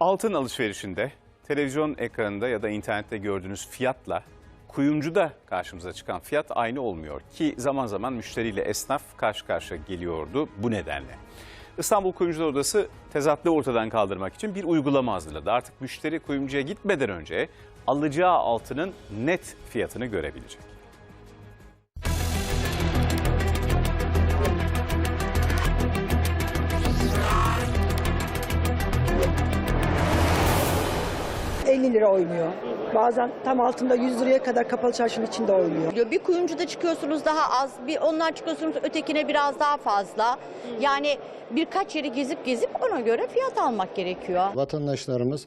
Altın alışverişinde televizyon ekranında ya da internette gördüğünüz fiyatla kuyumcuda karşımıza çıkan fiyat aynı olmuyor ki zaman zaman müşteriyle esnaf karşı karşıya geliyordu bu nedenle. İstanbul Kuyumcular Odası tezatlığı ortadan kaldırmak için bir uygulama hazırladı. Artık müşteri kuyumcuya gitmeden önce alacağı altının net fiyatını görebilecek. 50 lira oynuyor. Bazen tam altında 100 liraya kadar kapalı çarşının içinde oynuyor. Bir kuyumcuda çıkıyorsunuz daha az, bir ondan çıkıyorsunuz ötekine biraz daha fazla. Yani birkaç yeri gezip gezip ona göre fiyat almak gerekiyor. Vatandaşlarımız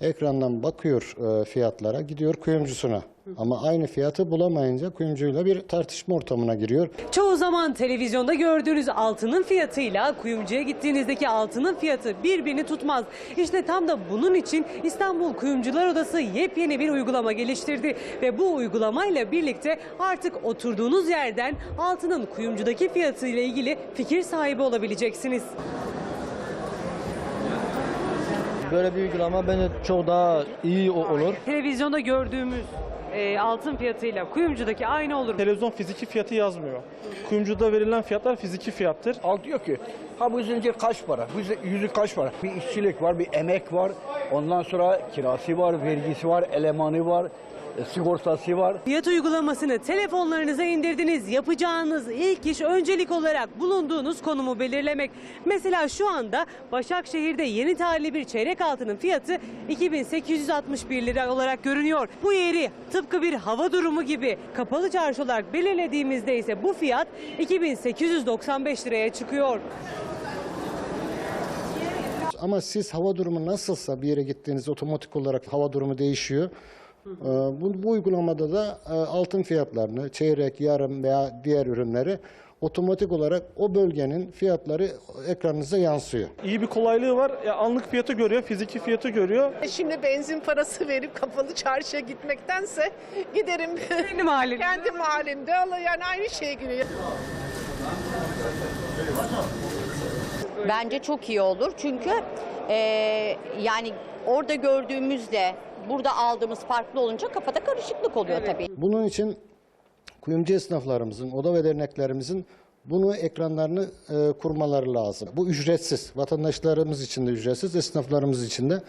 ekrandan bakıyor e, fiyatlara, gidiyor kuyumcusuna. Ama aynı fiyatı bulamayınca kuyumcuyla bir tartışma ortamına giriyor. Çoğu zaman televizyonda gördüğünüz altının fiyatıyla kuyumcuya gittiğinizdeki altının fiyatı birbirini tutmaz. İşte tam da bunun için İstanbul Kuyumcular Odası yepyeni bir uygulama geliştirdi. Ve bu uygulamayla birlikte artık oturduğunuz yerden altının kuyumcudaki fiyatı ile ilgili fikir sahibi olabileceksiniz. Böyle bir uygulama bence çok daha iyi o- olur. Televizyonda gördüğümüz e, altın fiyatıyla kuyumcudaki aynı olur. Televizyon fiziki fiyatı yazmıyor. Kuyumcuda verilen fiyatlar fiziki fiyattır. Al diyor ki ha bu zincir kaç para? Bu zi- yüzük kaç para? Bir işçilik var, bir emek var. Ondan sonra kirası var, vergisi var, elemanı var, e, sigortası var. Fiyat uygulamasını telefonlarınıza indirdiniz. Yapacağınız ilk iş öncelik olarak bulunduğunuz konumu belirlemek. Mesela şu anda Başakşehir'de yeni tarihli bir çeyrek altının fiyatı 2861 lira olarak görünüyor. Bu yeri tıpkı bir hava durumu gibi kapalı çarşı olarak belirlediğimizde ise bu fiyat 2895 liraya çıkıyor. Ama siz hava durumu nasılsa bir yere gittiğinizde otomatik olarak hava durumu değişiyor. E, Bu, bu uygulamada da e, altın fiyatlarını, çeyrek, yarım veya diğer ürünleri otomatik olarak o bölgenin fiyatları ekranınıza yansıyor. İyi bir kolaylığı var. Ya anlık fiyatı görüyor, fiziki fiyatı görüyor. Şimdi benzin parası verip kapalı çarşıya gitmektense giderim Benim halim. kendi mahallimde alır yani aynı şeye giriyor. Bence çok iyi olur çünkü e, yani orada gördüğümüzle burada aldığımız farklı olunca kafada karışıklık oluyor tabii. Bunun için kuyumcu esnaflarımızın, oda ve derneklerimizin bunu ekranlarını e, kurmaları lazım. Bu ücretsiz. Vatandaşlarımız için de ücretsiz, esnaflarımız için de.